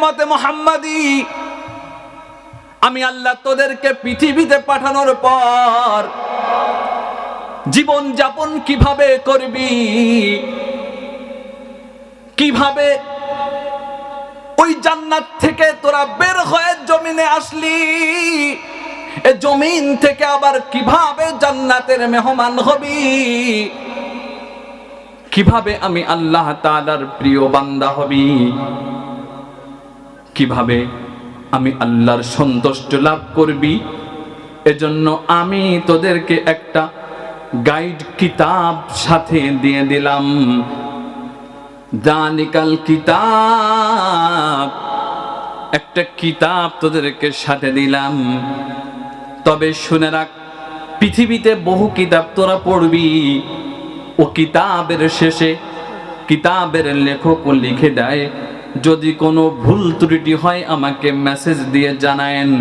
উম্মতে মোহাম্মদী। আমি আল্লাহ তোদেরকে পৃথিবীতে পাঠানোর পর জীবন যাপন কীভাবে করবি? কীভাবে ওই জান্নাত থেকে তোরা বের হয়ে জমিনে আসলি? এ জমিন থেকে আবার কীভাবে জান্নাতের মেহমান হবি? কীভাবে আমি আল্লাহ তাআলার প্রিয় বান্দা হবি? কীভাবে আমি আল্লাহর সন্তুষ্ট লাভ করবি? এজন্য আমি তোদেরকে একটা গাইড কিতাব সাথে দিয়ে দিলাম। দানিকাল কিতাব। একটা কিতাব তোদেরকে সাথে দিলাম। তবে শুনে রাখ, পৃথিবীতে বহু কিতাব তোরা পড়বি। ও কিতাবের শেষে কিতাবের লেখক লিখে দেয় যদি কোনো ভুল ত্রুটি হয় আমাকে মেসেজ দিয়ে জানায়েন।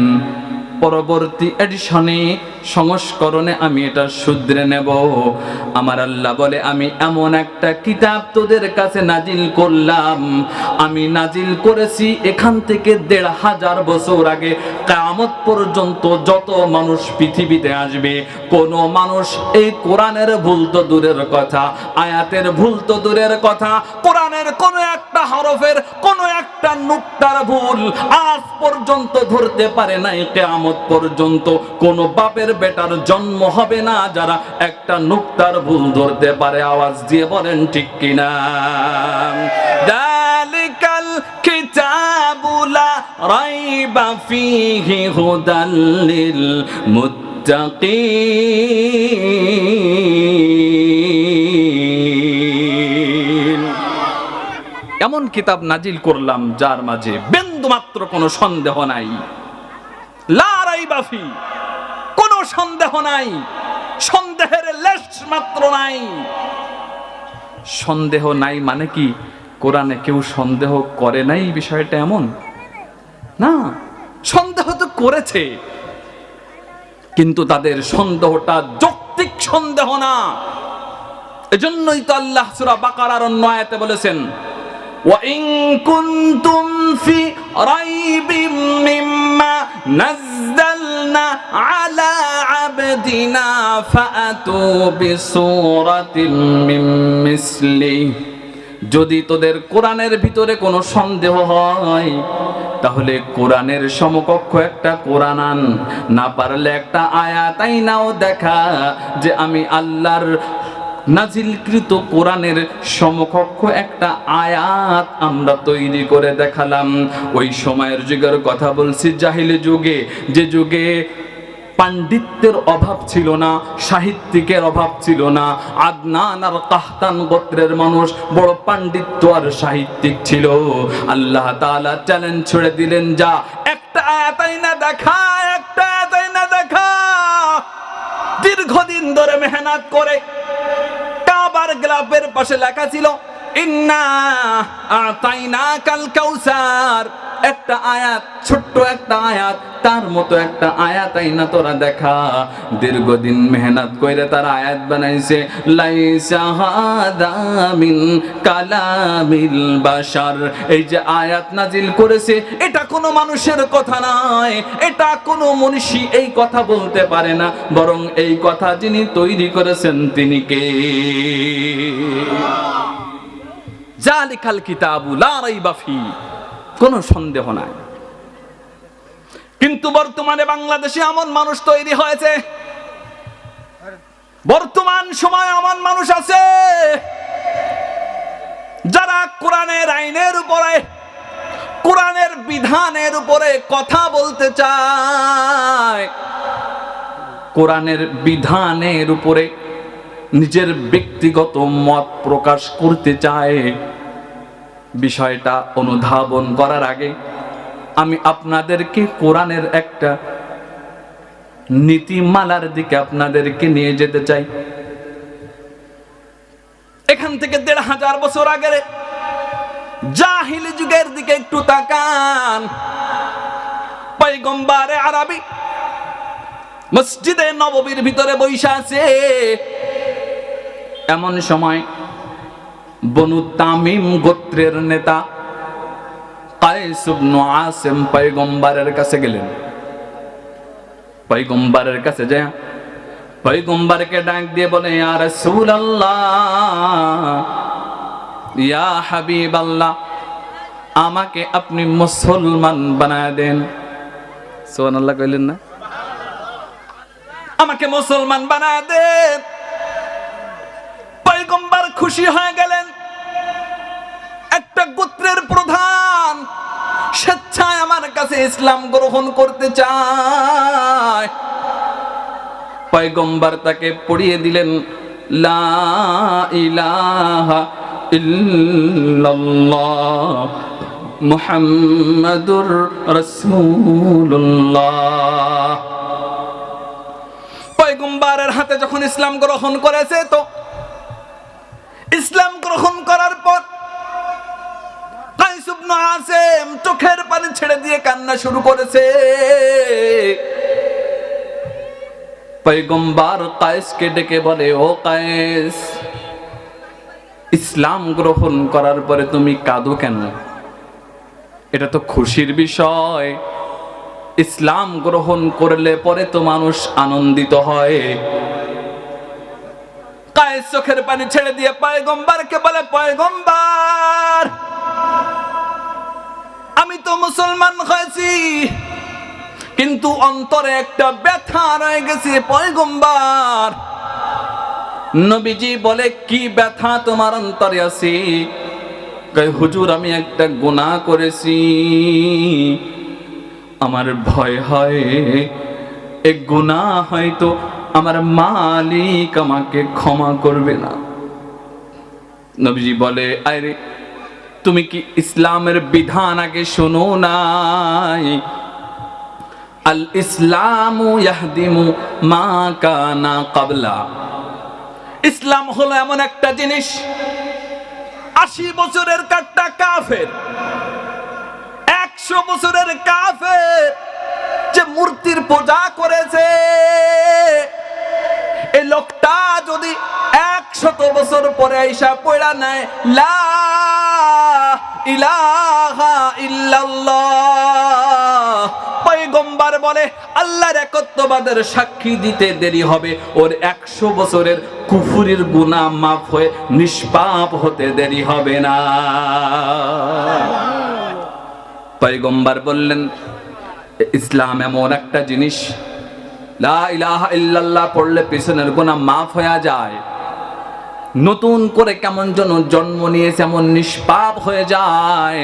পরবর্তী এডিশনে সংস্করণে আমি এটা শুধরে নেব। আমার আল্লাহ বলে, আমি এমন একটা কিতাব তোদের কাছে নাজিল করলাম। আমি নাজিল করেছি এখান থেকে দেড় হাজার বছর আগে। কামত পর্যন্ত যত মানুষ পৃথিবীতে আসবে, কোন মানুষ এই কোরআনের ভুল তো দূরের কথা, আয়াতের ভুল তো দূরের কথা, কোরআনের কোন একটা হরফের কোন একটা নুক্তার ভুল আজ পর্যন্ত ধরতে পারে নাই কেয়ামত। পর্যন্ত কোন বাপের বেটার জন্ম হবে না, যারা একটা নুক্তার ভুল ধরতে পারে। আওয়াজ দিয়ে বলেন, ঠিক কিনা? এমন কিতাব নাজিল করলাম, যার মাঝে বিন্দু মাত্র কোনো সন্দেহ নাই। লারাই বাফি কোনো সন্দেহ নাই। সন্দেহের লেশ মাত্র নাই। সন্দেহ নাই মানে কি? কোরআনে কেউ সন্দেহ করে নাই? বিষয়টা এমন? না, সন্দেহ তো করেছে। কিন্তু তাদের সন্দেহটা যৌক্তিক সন্দেহ না। এজন্যই তো আল্লাহ সূরা বাকারার অন্য আয়াতে বলেছেন وإن كنتم في ريب مما نزلنا على عبدنا فأتوا بسورة من مثله যদি তোদের কোরআনের ভিতরে কোনো সন্দেহ হয় তাহলে কোরআনের সমকক্ষ একটা কোরআন আন না পারলে একটা আয়াত আইনাও দেখা যে আমি আল্লাহর নাজিলকৃত কোরআনের সমকক্ষ একটা আয়াত আমরা তৈরি করে দেখালাম। ওই সময়ের যুগের কথা বলছি, জাহিলি যুগে। যে যুগে পাণ্ডিত্যের অভাব ছিল না, সাহিত্যিকের অভাব ছিল না, আদনান আর কাহতান গোত্রের মানুষ বড় পাণ্ডিত্য আর সাহিত্যিক ছিল। আল্লাহ তাআলা চ্যালেঞ্জ ছুড়ে দিলেন, যা, একটা আয়াতাই না দেখা, একটা আয়াতাই না দেখা। দীর্ঘদিন ধরে মেহনত করে কাবার গ্লাফের পাশে লেখা ছিল আয়াত তার মতো একটা আয়াত আইনা তোরা দেখা। দীর্ঘদিন মেহনত তার আয়াত বানাইছে এই যে আয়াত নাজিল করেছে, এটা কোনো মানুষের কথা নয় এটা কোনো মনীষী এই কথা বলতে পারে না, বরং এই কথা যিনি তৈরি করেছেন তিনি কে? জালিকাল কিতাবু, লা রাইবা ফি। কোনো সন্দেহ নাই। কিন্তু বর্তমানে বাংলাদেশে এমন মানুষ তৈরি হয়েছে। বর্তমান সময় এমন মানুষ আছে, যারা কোরআনের আইনের উপরে কোরআনের বিধানের উপরে কথা বলতে চায়। কোরআনের বিধানের উপরে নিজের ব্যক্তিগত মত প্রকাশ করতে চায়। বিষয়টা অনুধাবন করার আগে আমি আপনাদেরকে কোরআনের একটা নীতিমালার দিকে আপনাদেরকে নিয়ে যেতে চাই। এখান থেকে দেড় হাজার বছর আগের জাহিলি যুগের দিকে একটু তাকান। পয়গম্বারে আরবি মসজিদে নববীর ভিতরে বৈশা আছে। এমন সময় বনু তামিম গোত্রের নেতা কায়েস ইবনু আসিম কাছে গেলেন। পয়গম্বরের কাছে যায়। পয়গম্বরকে ডাক দিয়ে বলে, ইয়া ইয়া আমাকে আপনি মুসলমান বানায় দেন। সুবহানাল্লাহ কইলেন না? আমাকে মুসলমান বানায় দেন। পয়গম্বর খুশি হয়ে গেলেন। একটা গোত্রের প্রধান স্বেচ্ছায় আমার কাছে ইসলাম গ্রহণ করতে চায়। পয়গম্বর তাকে পড়িয়ে দিলেন, লা ইলাহা ইল্লাল্লাহ মুহাম্মাদুর রাসূলুল্লাহ। পয়গম্বরের হাতে যখন ইসলাম গ্রহণ করেছে তো, ইসলাম গ্রহণ করার পর কাইস ইবনে আসিম চোখের পানি ছেড়ে দিয়ে কান্না শুরু করেছে। পয়গম্বর কায়েসকে ডেকে বলে, ও কায়েস ইসলাম গ্রহণ করার পরে তুমি কাঁদো কেন? এটা তো খুশির বিষয়। ইসলাম গ্রহণ করলে পরে তো মানুষ আনন্দিত হয়। চোখের পানি ছেড়ে দিয়ে পয়গম্বরকে বলে, পয়গম্বর, আমি তো মুসলমান হয়েছি, কিন্তু অন্তরে একটা ব্যথা রয়ে গেছে, পয়গম্বর। নবীজি বলে, কি ব্যথা তোমার অন্তরে আছে? হুজুর, আমি একটা গুনাহ করেছি। আমার ভয় হয়, এ গুনাহ হয়তো আমার মালিক আমাকে ক্ষমা করবে না। নবীজি বলে আরে তুমি কি ইসলামের বিধান আগে শোনো নাই? আল ইসলামু ইয়াহদিমু মা কানা কাবলা। ইসলাম হলো এমন একটা জিনিস, আশি বছরের কাটটা কাফের, একশো বছরের কাফের যে মূর্তির পূজা করেছে। এই লোকটা যদি একশত বছর পরে আইসা পড়া নেয়, লা ইলাহা ইল্লাল্লাহ। বলে, আল্লাহর একত্ববাদের সাক্ষী দিতে দেরি হবে। ওর একশো বছরের কুফুরির গুনাহ মাফ হয়ে নিষ্পাপ হতে দেরি হবে না। পয়গম্বর বললেন, ইসলাম এমন একটা জিনিস ইল্লাল্লাহ পড়লে পিছনের গুনাহ মাফ হয়ে যায়। নতুন করে কেমন যেন জন্ম নিয়েছে, এমন নিষ্পাপ হয়ে যায়।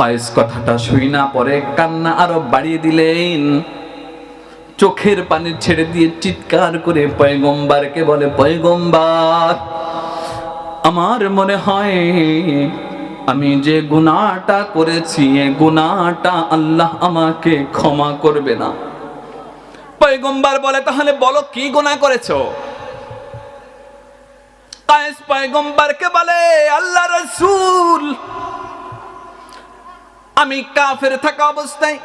কায়েস কথাটা শুই না পরে কান্না আরও বাড়িয়ে দিলেন। চোখের পানি ছেড়ে দিয়ে চিৎকার করে পয়গম্বারকে বলে, পয়গম্বার, আমার মনে হয় আমি যে গুনাহটা করেছি, এ গুনাহটা আল্লাহ আমাকে ক্ষমা করবে না। পয়গম্বার বলে, তাহলে বলো কি গুনাহ করেছ? কায়েস পয়গম্বরকে বলে, আল্লাহ রসুল আমি কাফের থাকা অবস্থায়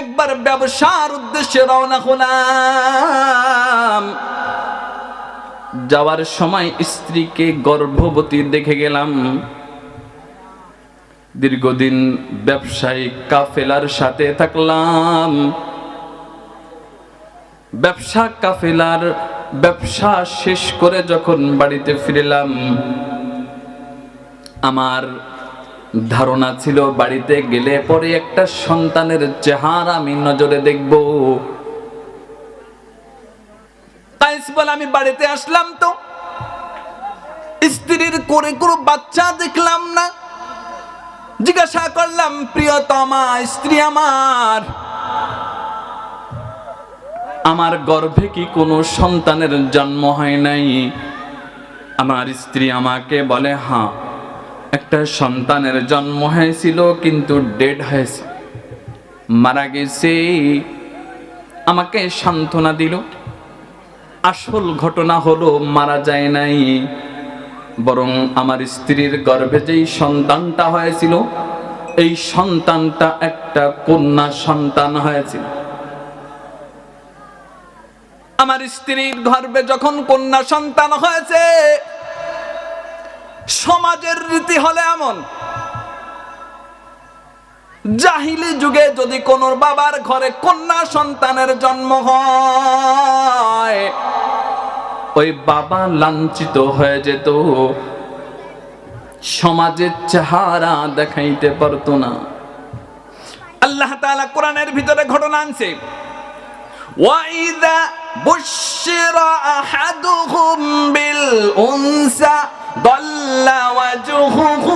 একবার ব্যবসার উদ্দেশ্যে রওনা হলাম। যাওয়ার সময় স্ত্রীকে গর্ভবতী দেখে গেলাম। দীর্ঘদিন ব্যবসায়িক কাফেলার সাথে থাকলাম। ব্যবসা কাফেলার ব্যবসা শেষ করে যখন বাড়িতে ফিরলাম, আমার ধারণা ছিল বাড়িতে গেলে পরে একটা সন্তানের চেহারা আমি নজরে দেখব। কাইস বলে আমি বাড়িতে আসলাম তো। স্ত্রীর করে কোনো বাচ্চা দেখলাম না। জিজ্ঞাসা করলাম, প্রিয়তমা, স্ত্রী আমার? আমার গর্ভে কি কোনো সন্তানের জন্ম হয় নাই? আমার স্ত্রী আমাকে বলে হ্যাঁ। একটা সন্তানের জন্ম হয়েছিল, কিন্তু ডেড হয়েছে। মারা গেছে, আমাকে সান্ত্বনা দিল। আসল ঘটনা হলো, মারা যায় নাই। বরং আমার স্ত্রীর গর্ভে যেই সন্তানটা হয়েছিল, এই সন্তানটা একটা কন্যা সন্তান হয়েছিল। আমার স্ত্রীর গর্ভে যখন কন্যা সন্তান হয়েছে সমাজের রীতি হলে এমন। জাহিলি যুগে যদি কোন বাবার ঘরে কন্যা সন্তানের জন্ম হয়, ওই বাবা লাঞ্ছিত হয়ে যেত। সমাজের চেহারা দেখাইতে পারত না। আল্লাহ তাআলা কোরআনের ভিতরে ঘটনা আনছে। ওয়াইদা বুশিরা আহাদুহুম বিল উনসা ضل وجهه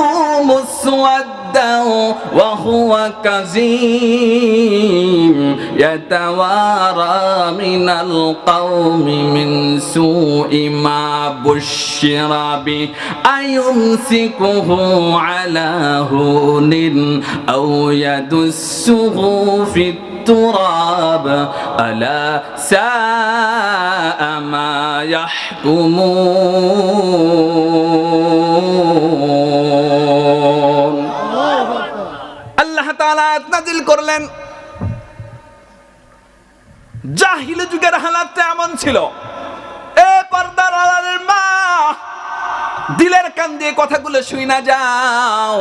مسودا وهو كظيم يتوارى من القوم من سوء ما بشر به أيمسكه على هون أو يدسه في التراب ألا ساء ما يحكمون নাযিল করলেন। জাহিলি যুগের হালাতটা এমন ছিল। এ পর্দার আড়ালের মা, দিলের কান দিয়ে কথাগুলো শুই না যাও।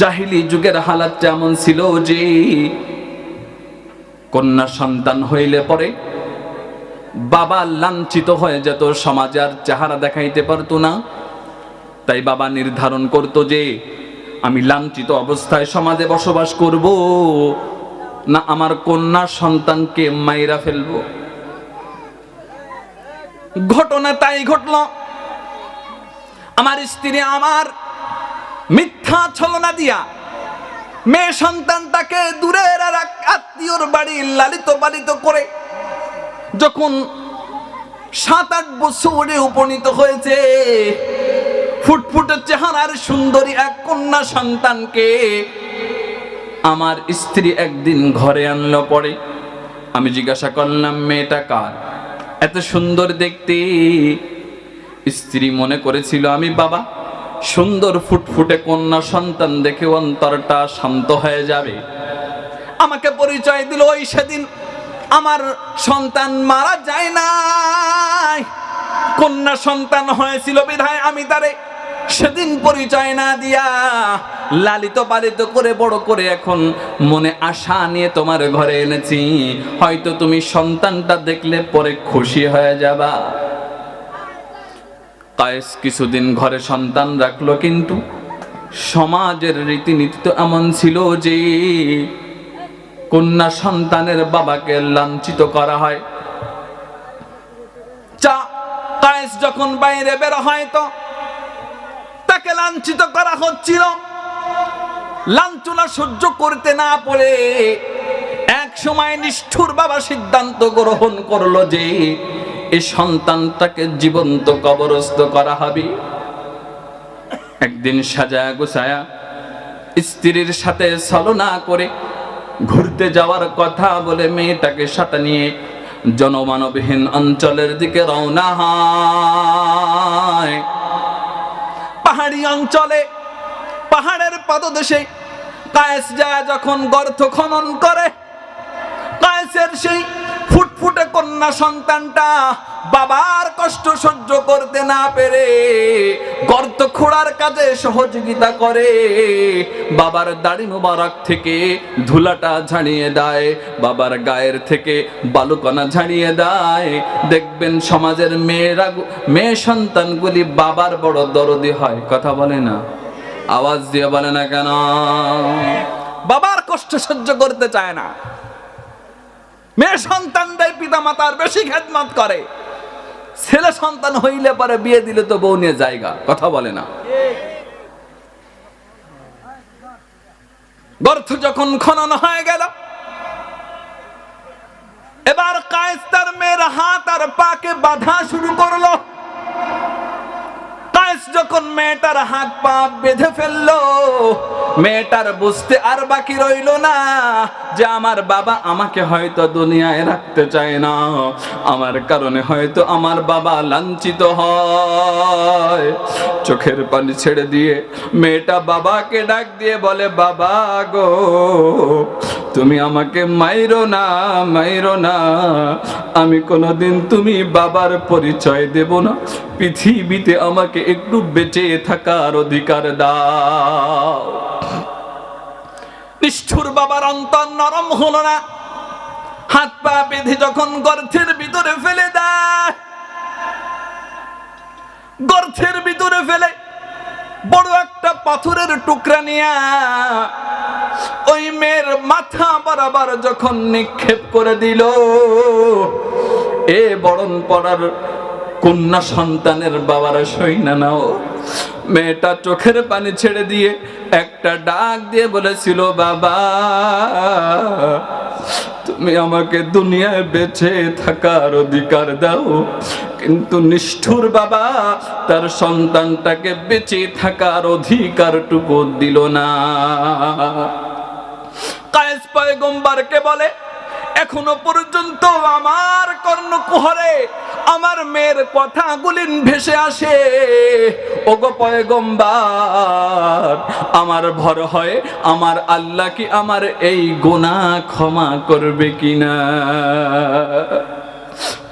জাহিলি যুগের হালাত এমন ছিল যে, কন্যা সন্তান হইলে পরে বাবা লাঞ্ছিত হয়ে যেত, সমাজে আর চেহারা দেখাইতে পারতো না। তাই বাবা নির্ধারণ করত যে আমি লাঞ্ছিত অবস্থায় সমাজে বসবাস করব। না আমার কন্যা সন্তানকে মাইরা ফেলব। ঘটনা তাই ঘটল। আমার স্ত্রী আমার মিথ্যা ছলনা দিয়া মেয়ে সন্তানটাকে দূরের আর আত্মীয়র বাড়ি লালিত পালিত করে যখন সাত আট বছরে উপনীত হয়েছে ফুটফুটে চেহারার সুন্দরী এক কন্যা সন্তানকে আমার স্ত্রী একদিন ঘরে আনলো পরে। আমি জিজ্ঞাসা করলাম, মেয়েটা কার? এত সুন্দর দেখতে। স্ত্রী মনে করেছিল, আমি বাবা, সুন্দর ফুটফুটে কন্যা সন্তান দেখে অন্তরটা শান্ত হয়ে যাবে। আমাকে পরিচয় দিল, ওই সেদিন আমার সন্তান মারা যায় নাই। কন্যা সন্তান হয়েছিল বিধায় আমি তারে সেদিন পরিচয় না দিয়া লালিত পালিত করে বড় করে এখন মনে আশা নিয়ে তোমার ঘরে এনেছি। হয়তো তুমি সন্তানটা দেখলে পরে খুশি হয়ে যাবা। কায়েস কিছুদিন ঘরে সন্তান রাখল কিন্তু সমাজের রীতিনীতি তো এমন ছিল যে কন্যা সন্তানের বাবাকে লাঞ্ছিত করা হয়। চা, কায়েস যখন বাইরে বের হয় তো তাকে লাঞ্ছিত করা হচ্ছিল। লাঞ্ছনা সহ্য করতে না পারে এক সময় নিষ্ঠুর বাবা সিদ্ধান্ত গ্রহণ করল যে এই সন্তানটাকে জীবন্ত কবরস্থ করা হবে। একদিন সাজায়া গোছায়া স্ত্রীর সাথে ছলনা করে ঘুরতে যাওয়ার কথা বলে মেয়েটাকে সাথে নিয়ে জনমানবহীন অঞ্চলের দিকে রওনা হয়। পাহাড়ি অঞ্চলে পাহাড়ের পাদদেশে কায়েস যায় যখন গর্ত খনন করে। কায়েসের সেই ফুটফুটে কন্যা সন্তানটা বাবার কষ্ট সহ্য করতে না পেরে গর্ত খোঁড়ার কাজে সহযোগিতা করে। বাবার দাড়ি মোবারক থেকে ধুলাটা ঝাড়িয়ে দেয়, বাবার গায়ের থেকে বালুকণা ঝাড়িয়ে দেয়। দেখবেন সমাজের মেয়েরা মেয়ে সন্তানগুলি বাবার বড় দরদি হয়, কথা বলে না। আওয়াজ দিয়ে বলে না কেন? বাবার কষ্ট সহ্য করতে চায় না। মেয়ে সন্তানদের পিতা মাতার বেশি খেদমত করে। ছেলে সন্তান হইলে পরে বিয়ে দিলে তো বউ নিয়ে জায়গা, কথা বলে না। গর্থ যখন খনন হয়ে গেল, এবার কায়েস তার মেয়ের হাত আর পাকে বাধা শুরু করল। কায়েস যখন মেয়েটার হাত পা বেঁধে ফেলল, মেয়েটার বুঝতে আর বাকি রইল না যে আমার বাবা আমাকে হয়তো দুনিয়ায় রাখতে চায় না। আমার কারণে হয়তো আমার বাবা লাঞ্ছিত হয়। চোখের পানি ছেড়ে দিয়ে মেয়েটা বাবাকে ডাক দিয়ে বলে, বাবা গো তুমি আমাকে মাইরো না মাইরো না। আমি কোনোদিন তুমি বাবার পরিচয় দেব না। পৃথিবীতে আমাকে একটু বেঁচে থাকার অধিকার দাও। নিষ্ঠুর বাবার অন্তর নরম হলো না। হাত পা বেঁধে যখন গর্থের ভিতরে ফেলে দেয় গর্থের ভিতরে ফেলে বড় একটা পাথরের টুকরা নিয়ে ওই মেয়ের মাথা বরাবর যখন নিক্ষেপ করে দিল, এ বরণ পড়ার কন্যা সন্তানের বাবারা সই না নাও। মেয়েটা চোখের পানি ছেড়ে দিয়ে একটা ডাক দিয়ে বলেছিল, বাবা তুমি আমাকে দুনিয়ায় বেঁচে থাকার অধিকার দাও। কিন্তু নিষ্ঠুর বাবা, তার সন্তানটাকে বেঁচে থাকার অধিকারটুকু দিল না। কায়েস পয়গম্বরকে বলে এখনও পর্যন্ত আমার কর্ণ কর্ণকুহরে আমার মেয়ের কথা কথাগুলি ভেসে আসে। ওগো পয়গম্বার, আমার ভর হয়, আমার আল্লাহ কি আমার এই গোনা ক্ষমা করবে কিনা?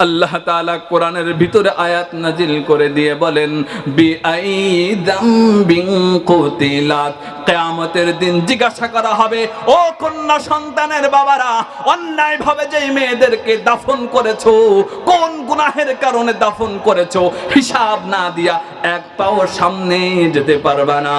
আল্লাহ তাআলা কোরআনের ভিতরে আয়াত নাজিল করে দিয়ে বলেন বি আইদাম বিন কুতিলাত। কিয়ামতের দিন জিজ্ঞাসা করা হবে, ও কন্যা সন্তানের বাবারা অন্যায় ভাবে যেই মেয়েদেরকে দাফন করেছ, কোন গুনাহের কারণে দাফন করেছ, হিসাব না দিয়া এক পাও সামনে যেতে পারবা না।